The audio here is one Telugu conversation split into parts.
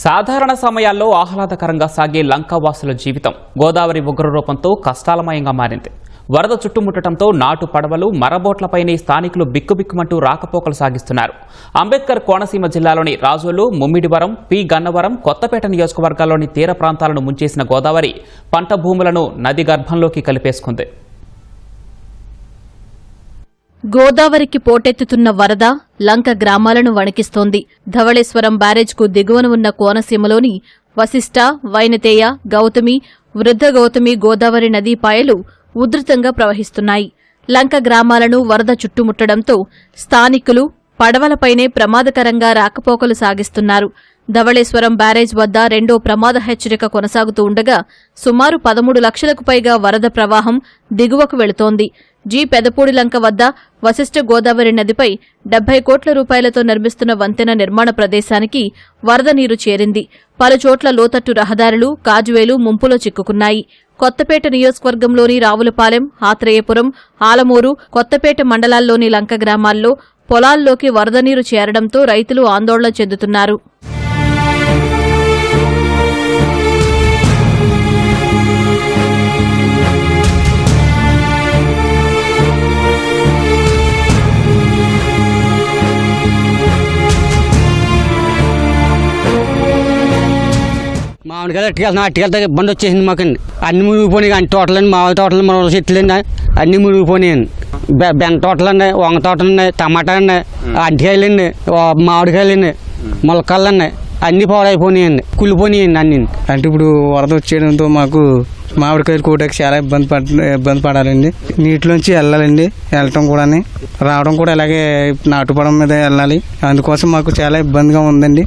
సాధారణ సమయాల్లో ఆహ్లాదకరంగా సాగే లంకావాసుల జీవితం గోదావరి ఉగ్రరూపంతో కష్టాలమయంగా మారింది. వరద చుట్టుముట్టడంతో నాటు పడవలు మరబోట్లపైనే స్థానికులు బిక్కుబిక్కుమంటూ రాకపోకలు సాగిస్తున్నారు. అంబేద్కర్ కోనసీమ జిల్లాలోని రాజోలు ముమ్మిడివరం పి. గన్నవరం కొత్తపేట నియోజకవర్గాల్లోని తీర ప్రాంతాలను ముంచేసిన గోదావరి పంట భూములను నది గర్భంలోకి కలిపేసుకుంది. గోదావరికి పోటెత్తుతున్న వరద లంక గ్రామాలను వణికిస్తోంది. ధవళేశ్వరం బ్యారేజ్కు దిగువన ఉన్న కోనసీమలోని వశిష్ట వైనతేయ గౌతమి వృద్ధ గౌతమి గోదావరి నదీ పాయలు ఉధృతంగా ప్రవహిస్తున్నాయి. లంక గ్రామాలను వరద చుట్టుముట్టడంతో స్థానికులు పడవలపైనే ప్రమాదకరంగా రాకపోకలు సాగిస్తున్నారు. ధవళేశ్వరం బ్యారేజ్ వద్ద రెండో ప్రమాద హెచ్చరిక కొనసాగుతూ ఉండగా సుమారు పదమూడు లక్షలకు పైగా వరద ప్రవాహం దిగువకు వెళుతోంది. జీ పెదపూడి లంక వద్ద వశిష్ఠ గోదావరి నదిపై డెబ్బై కోట్ల రూపాయలతో నిర్మిస్తున్న వంతెన నిర్మాణ ప్రదేశానికి వరద నీరు చేరింది. పలుచోట్ల లోతట్టు రహదారులు కాజువేలు ముంపులో చిక్కుకున్నాయి. కొత్తపేట నియోజకవర్గంలోని రావులపాలెం ఆత్రేయపురం ఆలమూరు కొత్తపేట మండలాల్లోని లంక గ్రామాల్లో పొలాల్లోకి వరద నీరు చేరడంతో రైతులు ఆందోళన చెందుతున్నారు. మామిడికాయలు అట్టుకెళ్తున్నాం అట్టుకెళ్తే ఇబ్బంది వచ్చేసింది మాకండి. అన్ని మునిగిపోయినాయి అన్ని తోటలండి మామిడి తోటలు మన చెట్లు అండి అన్ని మునిగిపోయినాయండి బె- బెండ తోటలు అండి వంగ తోటలు అండి టమాటా అండి అరటికాయలు అండి మామిడికాయలు అండి మొలకళ్ళు అండి అన్ని పాడైపోయినాయండి కుళ్ళిపోయినాయండి అన్ని. అంటే ఇప్పుడు వరద వచ్చేయడంతో మాకు మామిడికాయలు కోటకి చాలా ఇబ్బంది పడ ఇబ్బంది పడాలండి. నీటిలోంచి వెళ్ళాలండి. వెళ్ళటం కూడా రావడం కూడా అలాగే నాటుపడం మీద వెళ్ళాలి. అందుకోసం మాకు చాలా ఇబ్బందిగా ఉందండి.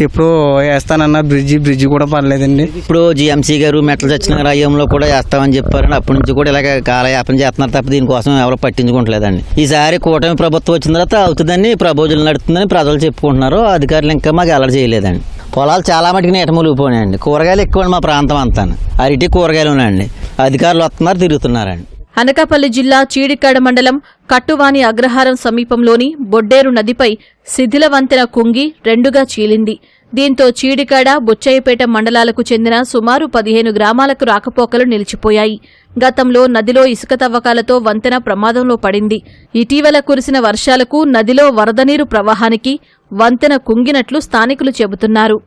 ఇప్పుడు వేస్తానన్న బ్రిడ్జి బ్రిడ్జి కూడా పర్లేదండి ఇప్పుడు జిఎంసీ గారు మెట్ల చచ్చిన రాయంలో కూడా వేస్తామని చెప్పారని అప్పటి నుంచి కూడా ఇలాగ కాలయాపన చేస్తున్నారు తప్ప దీనికోసం ఎవరు పట్టించుకుంటలేదండి. ఈసారి కూటమి ప్రభుత్వం వచ్చిన తర్వాత అవుతుందని ప్రబోజులు నడుతుందని ప్రజలు చెప్పుకుంటున్నారు. అధికారులు ఇంకా మాకు అలర్ట్ చేయలేదండి. పొలాలు చాలా మటుకు నీట మునిగిపోయినాయండి. కూరగాయలు ఎక్కువ మా ప్రాంతం అంతా. అరటి కూరగాయలు ఉన్నాయండి. అధికారులు వస్తున్నారు తిరుగుతున్నారండి. అనకాపల్లి జిల్లా చీడికాడ మండలం కట్టువాని అగ్రహారం సమీపంలోని బొడ్డేరు నదిపై శిథిల వంతెన కుంగి రెండుగా చీలింది. దీంతో చీడికాడ బుచ్చయ్యపేట మండలాలకు చెందిన సుమారు పదిహేను గ్రామాలకు రాకపోకలు నిలిచిపోయాయి. గతంలో నదిలో ఇసుక తవ్వకాలతో వంతెన ప్రమాదంలో పడింది. ఇటీవల కురిసిన వర్షాలకు నదిలో వరద నీరు ప్రవాహానికి వంతెన కుంగినట్లు స్థానికులు చెబుతున్నారు.